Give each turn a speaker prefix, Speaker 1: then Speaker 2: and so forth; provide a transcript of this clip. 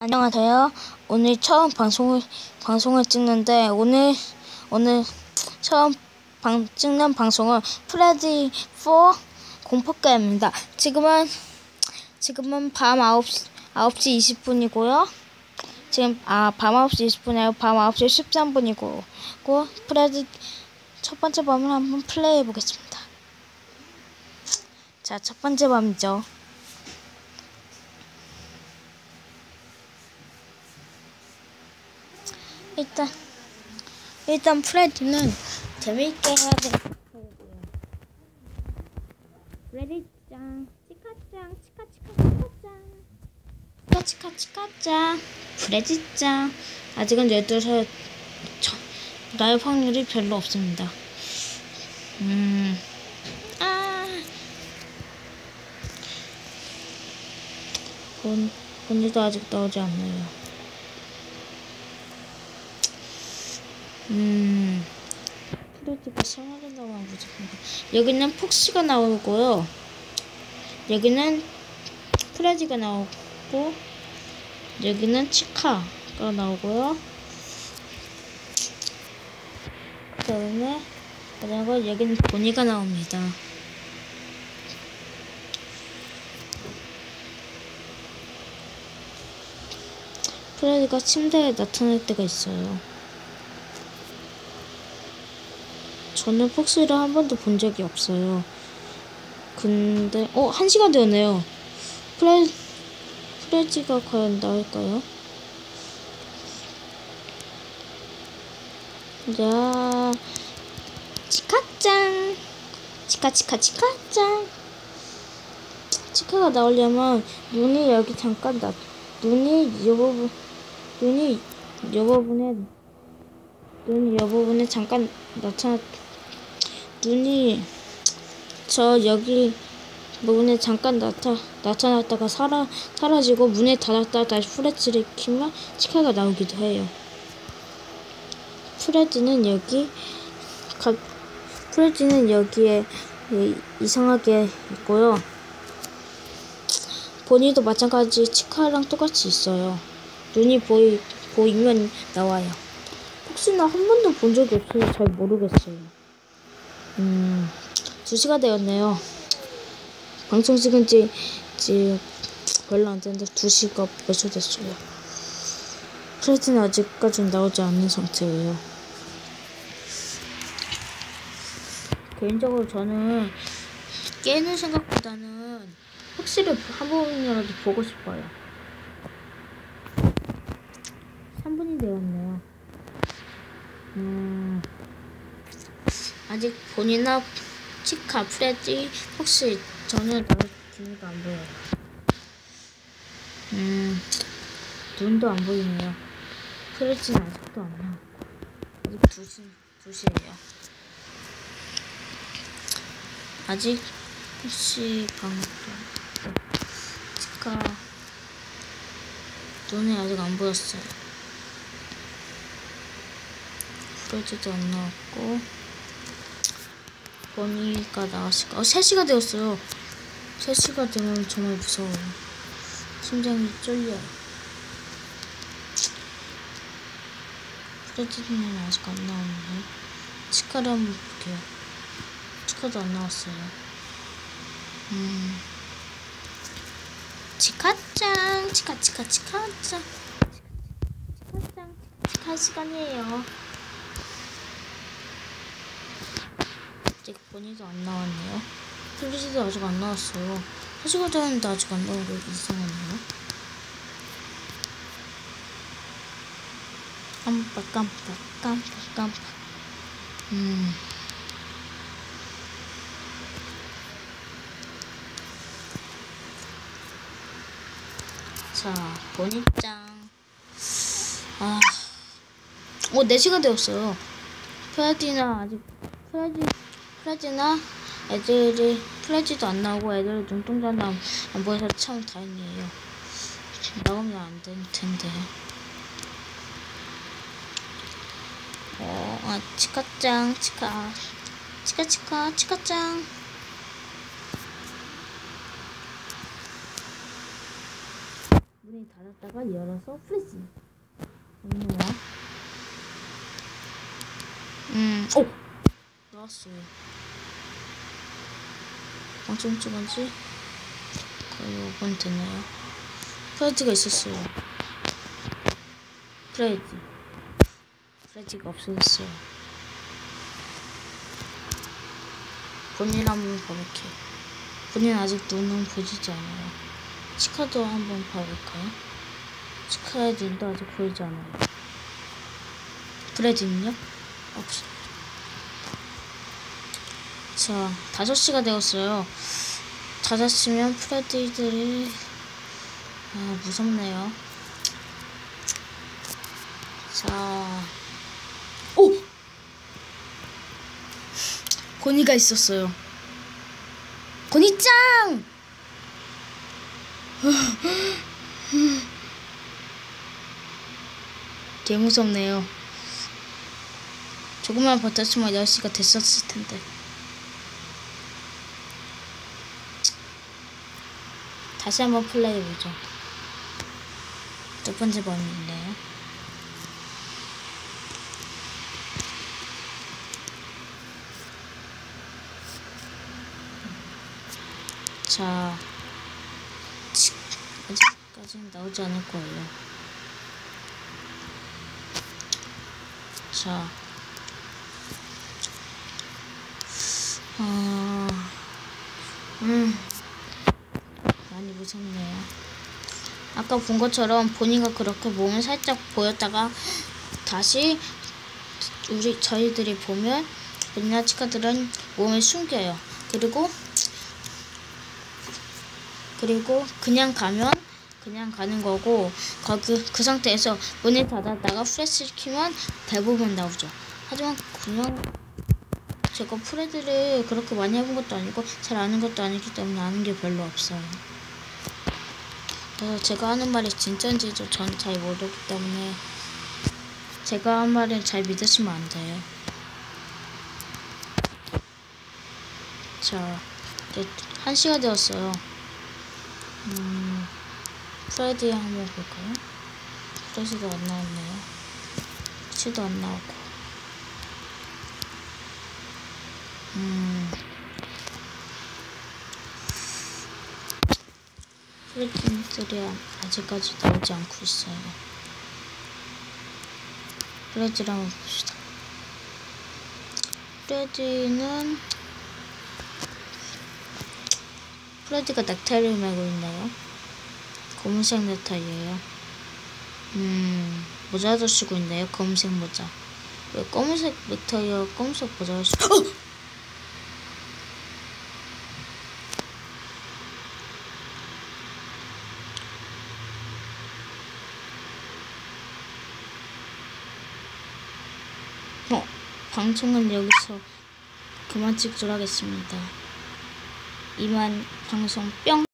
Speaker 1: 안녕하세요. 오늘 처음 방송을 방송을 찍는데 오늘 오늘 처음 방 찍는 방송은 프레디 4 공포게임입니다. 지금은 지금은 밤 9시 9시 20분이고요. 지금 아 밤 9시 20분이에요. 밤 9시 13분이고 고 프레디 첫 번째 밤을 한번 플레이해 보겠습니다. 자, 첫 번째 밤이죠. 일단 일단 프레디는 재미있게 해야 돼. 프레디 짱, 치카 짱, 치카 치카 치카 짱, 치카 치카 치카 짱, 프레디 짱. 아직은 12살 저, 나의 확률이 별로 없습니다. 음, 아, 본 본지도 아직 나오지 않나요? 음, 프레디가 성하게 나오면 무조건. 여기는 폭시가 나오고요. 여기는 프레디가 나오고, 여기는 치카가 나오고요. 그 다음에, 그리고 여기는 보니가 나옵니다. 프레디가 침대에 나타날 때가 있어요. 저는 폭스를 한 번도 본 적이 없어요. 근데 어, 한 시간 되었네요. 프레 프레지가 과연 나올까요? 자, 치카짱, 치카 치카 치카짱. 치카가 나오려면 눈이 여기 잠깐 나 눈이 이 부분 눈이 이 부분에 눈이 이 부분에 잠깐 나타나 눈이 저 여기 문에 잠깐 나타 나타났다가 사라 사라지고 문에 닫았다 다시 프레지를 키면 치카가 나오기도 해요. 프레지는 여기 가, 프레지는 여기에 이상하게 있고요. 보니도 마찬가지 치카랑 똑같이 있어요. 눈이 보이 보이면 나와요. 혹시나 한 번도 본 적이 없어서 잘 모르겠어요. 음, 2시가 되었네요. 방송 찍은 지, 지 별로 안 됐는데 2시가 몇초 됐어요. 프레드는 아직까지 나오지 않는 상태예요. 개인적으로 저는 깨는 생각보다는 확실히 한 번이라도 보고 싶어요. 3분이 되었네요. 음... 아직 본이나 치카, 프레디, 혹시 전혀 나올 기미가 안 보여요. 음, 눈도 안 보이네요. 프레디는 아직도 안 나왔고. 아직 2시, 2시에요. 아직 혹시 방금 치카 눈이 아직 안 보였어요. 프레디도 안 나왔고. 보니까 나왔을까? 어, 3시가 되었어요. 3시가 되면 정말 무서워요. 심장이 쫄려요. 프레디는 아직 안 나왔네. 치카를 한번 볼게요. 치카도 안 나왔어요. 음. 치카짱! 치카, 치카, 치카짱! 치카짱! 치카 시간이에요. 아직 본이도 안 나왔네요. 플리즈도 아직 안 나왔어요. 사시가 되는데 아직 안 나오고 이상하네요. 깜빡 깜빡 깜빡 깜빡 음. 자, 본입장. 아, 오, 4시간 되었어요. 프레디나 아직, 프레디, 프레지나 애들이 프레지도 안 나오고 애들 눈동자도 안, 안 보여서 참 다행이에요. 나오면 안 될 텐데. 어, 아, 치카짱, 치카, 치카, 치카, 치카짱. 문이 닫았다가 열어서. 없는 거야? 음, 오! 나왔어요. 방송 찍은 지 거의 5분 됐네요. 프레지가 있었어요. 프레지. 프레지가 없어졌어요. 본인 한번 봐볼게. 본인 아직 눈은 보이지 않아요. 치카도 한번 봐볼까요? 치카의 눈도 아직 보이지 않아요. 프레지는요? 없어. 자, 5시가 되었어요. 5시면 프레디들이 아, 무섭네요. 자, 오! 고니가 있었어요. 고니짱! 개 무섭네요. 조금만 버텼으면 10시가 됐었을 텐데. 다시 한번 플레이해보죠. 첫 번째 범인인데요. 자, 치- 아직까지는 나오지 않을 거예요. 자, 어, 음, 무섭네요. 아까 본 것처럼 본인가 그렇게 몸을 살짝 보였다가 다시 우리 저희들이 보면 베니나 치카들은 몸을 숨겨요. 그리고 그리고 그냥 가면 그냥 가는 거고 거기 그 상태에서 문을 닫았다가 플래시를 키면 대부분 나오죠. 하지만 그냥 제가 프레드를 그렇게 많이 해본 것도 아니고 잘 아는 것도 아니기 때문에 아는 게 별로 없어요. 그래서 제가 하는 말이 진짜인지도 전 잘 모르기 때문에 제가 한 말은 잘 믿으시면 안 돼요. 자, 이제 한 시가 되었어요. 음, 프레디 한번 볼까요? 프레디도 안 나왔네요. 치도 안 나오고. 음, 프레디들이 아직까지 나오지 않고 있어요. 프레디를 한번 봅시다. 프레디는 프레디가 넥타이를 메고 있네요. 검은색 넥타이예요. 음, 모자도 쓰고 있네요. 검은색 모자. 왜 검은색 넥타이와 검은색 모자를 쓰고? 어! 어, 방송은 여기서 그만 찍도록 하겠습니다. 이만 방송 뿅!